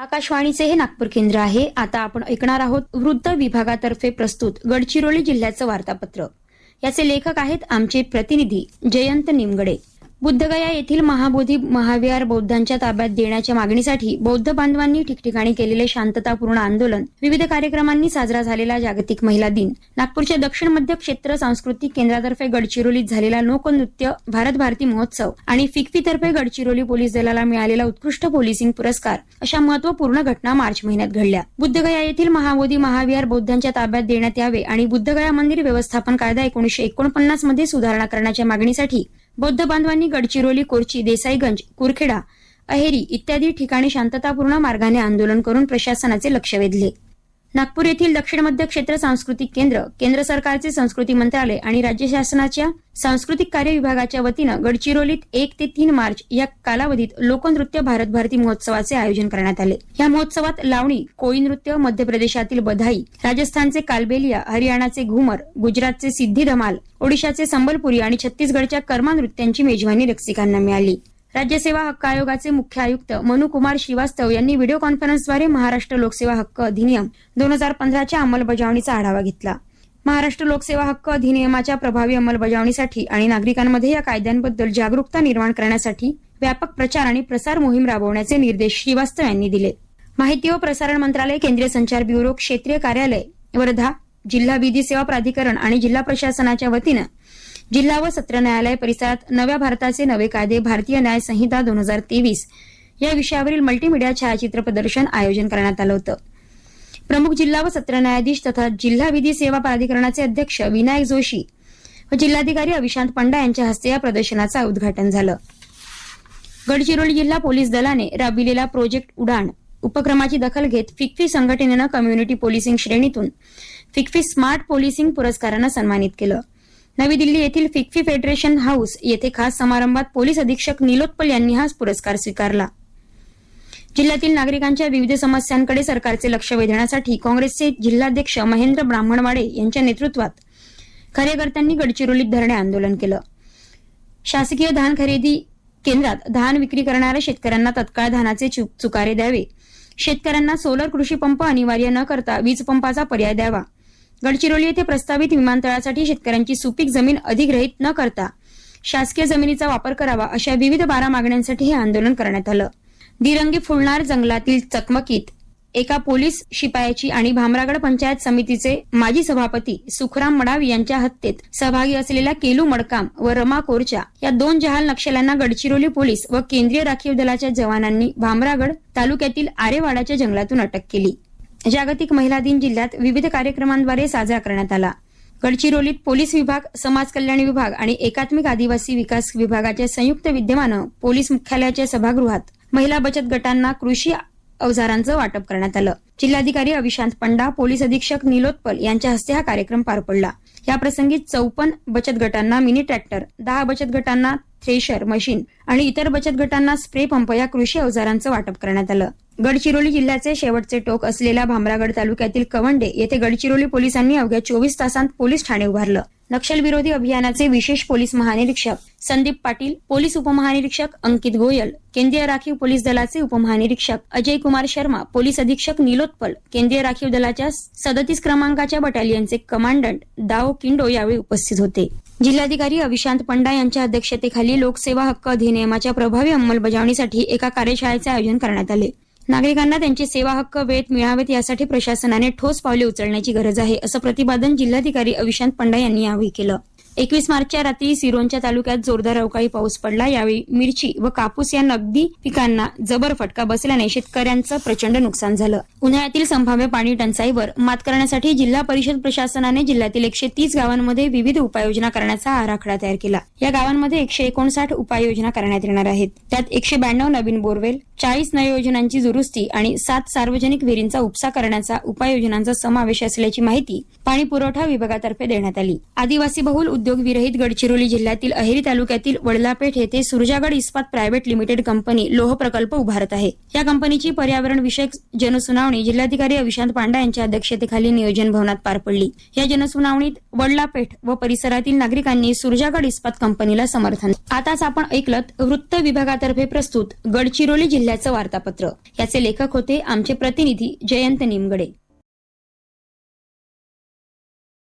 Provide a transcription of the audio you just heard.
आकाशवाणीचे हे नागपूर केंद्र आहे. आता आपण ऐकणार आहोत वृद्ध विभागातर्फे प्रस्तुत गडचिरोली जिल्ह्याचं वार्तापत्र. याचे लेखक आहेत आमचे प्रतिनिधी जयंत निमगडे. बुद्धगया येथील महाबोधी महाविहार बौद्धांच्या ताब्यात देण्याच्या मागणीसाठी बौद्ध बांधवांनी ठिकठिकाणी केलेले शांततापूर्ण आंदोलन विविध कार्यक्रमांनी साजरा झालेला जागतिक महिला दिन. नागपूरच्या दक्षिण मध्य क्षेत्र सांस्कृतिक केंद्रातर्फे गडचिरोलीत झालेला लोकनृत्य भारत भारती महोत्सव आणि फिकफीतर्फे गडचिरोली पोलीस दलाला मिळालेला उत्कृष्ट पोलिसिंग पुरस्कार अशा महत्त्वपूर्ण घटना मार्च महिन्यात घडल्या. बुद्धगया येथील महाबोधी महाविहार बौद्धांच्या ताब्यात देण्यात यावे आणि बुद्धगया मंदिर व्यवस्थापन कायदा एकोणीशे एकोणपन्नासमध्ये सुधारणा करण्याच्या मागणीसाठी बौद्ध बांधवांनी गडचिरोली कोरची देसाईगंज कुरखेडा अहेरी इत्यादी ठिकाणी शांततापूर्ण मार्गाने आंदोलन करून प्रशासनाचे लक्ष वेधले. नागपूर येथील दक्षिण मध्य क्षेत्र सांस्कृतिक केंद्र केंद्र सरकारचे संस्कृती मंत्रालय आणि राज्य शासनाच्या सांस्कृतिक कार्य विभागाच्या वतीनं गडचिरोलीत एक ते तीन मार्च या कालावधीत लोकनृत्य भारत भारती महोत्सवाचे आयोजन करण्यात आले. या महोत्सवात लावणी कोळी नृत्य मध्य प्रदेशातील बधाई राजस्थानचे कालबेलिया हरियाणाचे घुमर गुजरातचे सिद्धी धमाल ओडिशाचे संबलपुरी आणि छत्तीसगडच्या कर्मा नृत्यांची मेजवानी रसिकांना मिळाली. राज्य सेवा हक्क आयोगाचे मुख्य आयुक्त मनुकुमार श्रीवास्तव यांनी व्हिडिओ कॉन्फरन्सद्वारे महाराष्ट्र लोकसेवा हक्क अधिनियम दोन हजार पंधराच्या अंमलबजावणीचा आढावा घेतला. महाराष्ट्र लोकसेवा हक्क अधिनियमाच्या प्रभावी अंमलबजावणीसाठी आणि नागरिकांमध्ये या कायद्यांबद्दल जागरूकता निर्माण करण्यासाठी व्यापक प्रचार आणि प्रसार मोहीम राबवण्याचे निर्देश श्रीवास्तव यांनी दिले. माहिती व प्रसारण मंत्रालय केंद्रीय संचार ब्युरो क्षेत्रीय कार्यालय वर्धा जिल्हा विधी सेवा प्राधिकरण आणि जिल्हा प्रशासनाच्या वतीनं जिल्हा व सत्र न्यायालय परिसरात नव्या भारताचे नवे कायदे भारतीय न्याय संहिता दोन हजार तेवीस या विषयावरील मल्टीमीडिया छायाचित्र प्रदर्शन आयोजन करण्यात आलं होतं. प्रमुख जिल्हा व सत्र न्यायाधीश तथा जिल्हा विधी सेवा प्राधिकरणाचे अध्यक्ष विनायक जोशी व जिल्हाधिकारी अविशांत पंडा यांच्या हस्ते या प्रदर्शनाचं उद्घाटन झालं. गडचिरोली जिल्हा पोलीस दलाने राबविलेला प्रोजेक्ट उडाण उपक्रमाची दखल घेत फिक्फी संघटनेनं कम्युनिटी पोलिसिंग श्रेणीतून फिक्फी स्मार्ट पोलिसिंग पुरस्कारानं सन्मानित केलं. नवी दिल्ली येथील फिक्फी फेडरेशन हाऊस येथे खास समारंभात पोलीस अधीक्षक निलोत्पल यांनी हा पुरस्कार स्वीकारला. जिल्ह्यातील नागरिकांच्या विविध समस्यांकडे सरकारचे लक्ष वेधण्यासाठी काँग्रेसचे जिल्हाध्यक्ष महेंद्र ब्राह्मणवाडे यांच्या नेतृत्वात कार्यकर्त्यांनी गडचिरोलीत धरणे आंदोलन केलं. शासकीय धान खरेदी केंद्रात धान विक्री करणाऱ्या शेतकऱ्यांना तत्काळ धानाचे चुकारे द्यावे. शेतकऱ्यांना सोलर कृषी पंप अनिवार्य न करता वीज पंपाचा पर्याय द्यावा. गडचिरोली येथे प्रस्तावित विमानतळासाठी शेतकऱ्यांची सुपीक जमीन अधिग्रहित न करता शासकीय जमिनीचा वापर करावा अशा विविध बारा मागण्यांसाठी हे आंदोलन करण्यात आलं. दिरंगी फुलणार जंगलातील चकमकीत एका पोलीस शिपायाची आणि भामरागड पंचायत समितीचे माजी सभापती सुखराम मडावी यांच्या हत्येत सहभागी असलेल्या केलू मडकाम व रमा कोरच्या या दोन जहाल नक्षल्यांना गडचिरोली पोलीस व केंद्रीय राखीव दलाच्या जवानांनी भामरागड तालुक्यातील आरेवाडाच्या जंगलातून अटक केली. जागतिक महिला दिन जिल्ह्यात विविध कार्यक्रमांद्वारे साजरा करण्यात आला. गडचिरोलीत पोलीस विभाग समाज कल्याण विभाग आणि एकात्मिक आदिवासी विकास विभागाच्या संयुक्त विद्यमानं पोलीस मुख्यालयाच्या सभागृहात महिला बचत गटांना कृषी अवजारांचं वाटप करण्यात आलं. जिल्हाधिकारी अविशांत पंडा पोलीस अधीक्षक निलोत्पल यांच्या हस्ते हा कार्यक्रम पार पडला. या प्रसंगी चौपन्न बचत गटांना मिनी ट्रॅक्टर दहा बचत गटांना थ्रेशर मशीन आणि इतर बचत गटांना स्प्रे पंप या कृषी अवजारांचं वाटप करण्यात आलं. गडचिरोली जिल्ह्याचे शेवटचे टोक असलेल्या भामरागड तालुक्यातील कवंडे येथे गडचिरोली पोलिसांनी अवघ्या चोवीस तासांत पोलीस ठाणे उभारलं. नक्षलविरोधी अभियानाचे विशेष पोलीस महानिरीक्षक संदीप पाटील पोलीस उपमहानिरीक्षक अंकित गोयल केंद्रीय राखीव पोलीस दलाचे उपमहानिरीक्षक अजय कुमार शर्मा पोलीस अधीक्षक निलोत्पल केंद्रीय राखीव दलाच्या सदतीस क्रमांकाच्या बटालियनचे कमांडंट दाओ किंडो यावेळी उपस्थित होते. जिल्हाधिकारी अविशांत पंडा यांच्या अध्यक्षतेखाली लोकसेवा हक्क अधिनियमाच्या प्रभावी अंमलबजावणीसाठी एका कार्यशाळेचे आयोजन करण्यात आले. नागरिकांना त्यांचे सेवा हक्क वेळेत मिळावेत यासाठी प्रशासनाने ठोस पावले उचलण्याची गरज आहे असं प्रतिपादन जिल्हाधिकारी अविशांत पंडा यांनी यावेळी केलं. एकवीस मार्चच्या रात्री सिरोंच्या तालुक्यात जोरदार अवकाळी पाऊस पडला. यावेळी मिरची व कापूस या नगदी पिकांना जबर फटका बसल्याने शेतकऱ्यांचं प्रचंड नुकसान झालं. उन्हाळ्यातील संभाव्य पाणी टंचाईवर मात करण्यासाठी जिल्हा परिषद प्रशासनाने जिल्ह्यातील एकशे तीस गावांमध्ये विविध उपाययोजना करण्याचा आराखडा तयार केला. या गावांमध्ये एकशे एकोणसाठ उपाययोजना करण्यात येणार आहेत. त्यात एकशे ब्याण्णव नवीन बोरवेल चाळीस नळ योजनांची दुरुस्ती आणि सात सार्वजनिक विहिरींचा उपसा करण्याचा उपाययोजनांचा समावेश असल्याची माहिती पाणी पुरवठा विभागातर्फे देण्यात आली. आदिवासी बहुल उद्योग विरहित गडचिरोली जिल्ह्यातील अहेरी तालुक्यातील वडलापेठ येथे सुरजागड इस्पात प्रायव्हेट लिमिटेड कंपनी लोह प्रकल्प उभारत आहे. या कंपनीची पर्यावरण विषयक जनसुनावणी जिल्हाधिकारी अविशांत पांडा यांच्या अध्यक्षतेखाली नियोजन भवनात पार पडली. या जनसुनावणीत वडलापेठ व परिसरातील नागरिकांनी सुरजागड इस्पात कंपनीला समर्थन. आताच आपण ऐकलत वृत्त विभागातर्फे प्रस्तुत गडचिरोली जिल्ह्याचं वार्तापत्र. याचे लेखक होते आमचे प्रतिनिधी जयंत निमगडे.